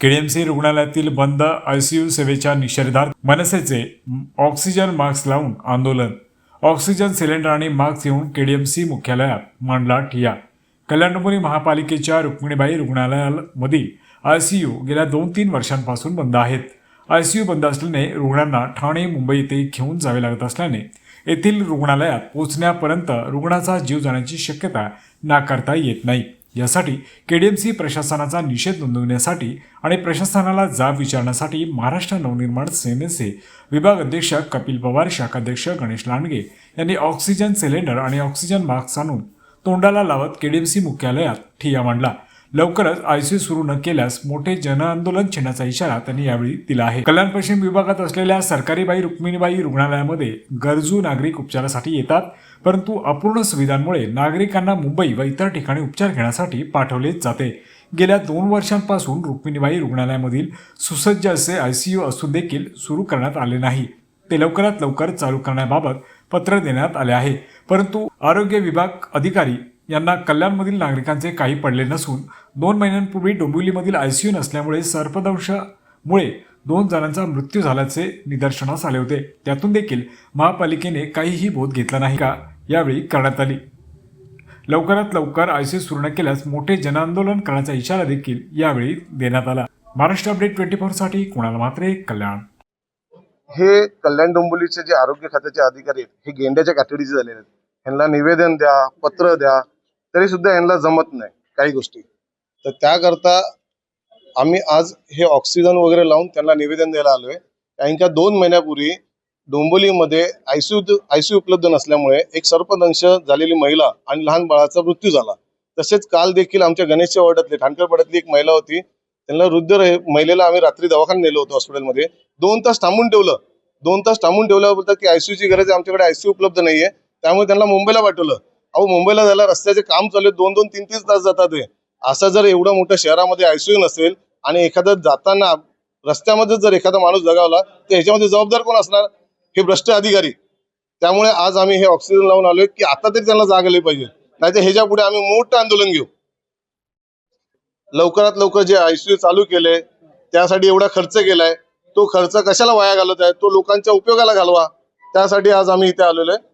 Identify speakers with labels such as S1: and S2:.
S1: KDMC रुग्णालयातील बंद ICU सेवेच्या निषेधार्थ मनसेचे ऑक्सिजन मास्क लावून आंदोलन. ऑक्सिजन सिलेंडर आणि मास्क घेऊन केडीएमसी मुख्यालयात मांडला ठिया. कल्याणपुरी महापालिकेच्या रुक्मिणीबाई रुग्णालयामधील आयसीयू गेल्या दोन तीन वर्षांपासून बंद आहेत. आयसीयू बंद असल्याने रुग्णांना ठाणे मुंबई येथे घेऊन जावे लागत असल्याने येथील रुग्णालयात पोहोचण्यापर्यंत रुग्णाचा जीव जाण्याची शक्यता नाकारता येत नाही. यासाठी केडीएमसी प्रशासनाचा निषेध नोंदवण्यासाठी आणि प्रशासनाला जाब विचारण्यासाठी महाराष्ट्र नवनिर्माण सेनेचे विभाग अध्यक्ष कपिल पवार शाखाध्यक्ष गणेश लांडगे यांनी ऑक्सिजन सिलेंडर आणि ऑक्सिजन मास्क आणून तोंडाला लावत केडीएमसी मुख्यालयात ठिय्या मांडला. लवकरच आयसीयू सुरू न केल्यास मोठे जनआंदोलन छेडण्याचा इशारा त्यांनी यावेळी दिला आहे. कल्याण पश्चिम विभागात असलेल्या सरकारी बाई रुक्मिणीबाई रुग्णालयामध्ये गरजू नागरिक उपचारासाठी येतात परंतु अपूर्ण सुविधांमुळे नागरिकांना मुंबई व इतर ठिकाणी उपचार घेण्यासाठी पाठवले जाते. गेल्या दोन वर्षांपासून रुक्मिणीबाई रुग्णालयामधील सुसज्ज असे आयसीयू असून देखील सुरू करण्यात आले नाही. ते लवकरात लवकर चालू करण्याबाबत पत्र देण्यात आले आहे. परंतु आरोग्य विभाग अधिकारी यांना कल्याणमधील नागरिकांचे काही पडले नसून दोन महिन्यांपूर्वी डोंबिवलीमधील आयसीयू नसल्यामुळे सर्पदंशामुळे दोन जणांचा मृत्यू झाल्याचे निदर्शनास आले होते. त्यातून देखील महापालिकेने काहीही बोध घेतला नाही का यावेळी करण्यात आली. लवकरात लवकर आयसीयू सुरू न केल्यास मोठे जनआंदोलन करण्याचा इशारा देखील यावेळी देण्यात आला. महाराष्ट्र अपडेट ट्वेंटी फोरसाठी कुणाल मात्रे कल्याण?
S2: हे कल्याण डोंबिवलीचे जे आरोग्य खात्याचे अधिकारी आहेत हे गेंड्याच्या काटेडीचे झालेले आहेत. ह्यांना निवेदन द्या पत्र द्या तरी सुद्धा यांना जमत नाही काही गोष्टी. तर त्याकरता आम्ही आज हे ऑक्सिजन वगैरे लावून त्यांना निवेदन द्यायला आलोय. त्यांच्या दोन महिन्यापूर्वी डोंबोलीमध्ये आयसीयू आयसीयू उपलब्ध नसल्यामुळे एक सर्पदंश झालेली महिला आणि लहान बाळाचा मृत्यू झाला. तसेच काल देखील आमच्या गणेशच्या वार्डातली ठाणकरपाड्यातली एक महिला होती. त्यांना वृद्ध महिलेला आम्ही रात्री दवाखान्यात नेलो होतो हॉस्पिटलमध्ये. दोन तास थांबून ठेवलं. दोन तास थांबून ठेवल्यावर बोलतात की आयसीयूची ची गरज आहे आमच्याकडे आयसीयू उपलब्ध नाहीये. त्यामुळे त्यांना मुंबईला पाठवलं. अहो मुंबईला जायला रस्त्याचे काम चालू दोन दोन तीन तीन तास जातात हे. असं जर एवढं मोठ्या शहरामध्ये आयसीयू नसेल आणि एखादं जाताना रस्त्यामध्ये जर एखादा माणूस जगावला तर ह्याच्यामध्ये जबाबदार कोण असणार? हे भ्रष्ट अधिकारी. त्यामुळे आज आम्ही हे ऑक्सिजन लावून आलोय की आता तरी त्यांना जाग आली पाहिजे. नाहीतर ह्याच्या पुढे आम्ही मोठं आंदोलन घेऊ. लवकरात लवकर जे आयसीयू चालू केले त्यासाठी एवढा खर्च केलाय तो खर्च कशाला वाया घालत आहे तो लोकांच्या उपयोगाला घालवा. त्यासाठी आज आम्ही इथे आलेलो आहे.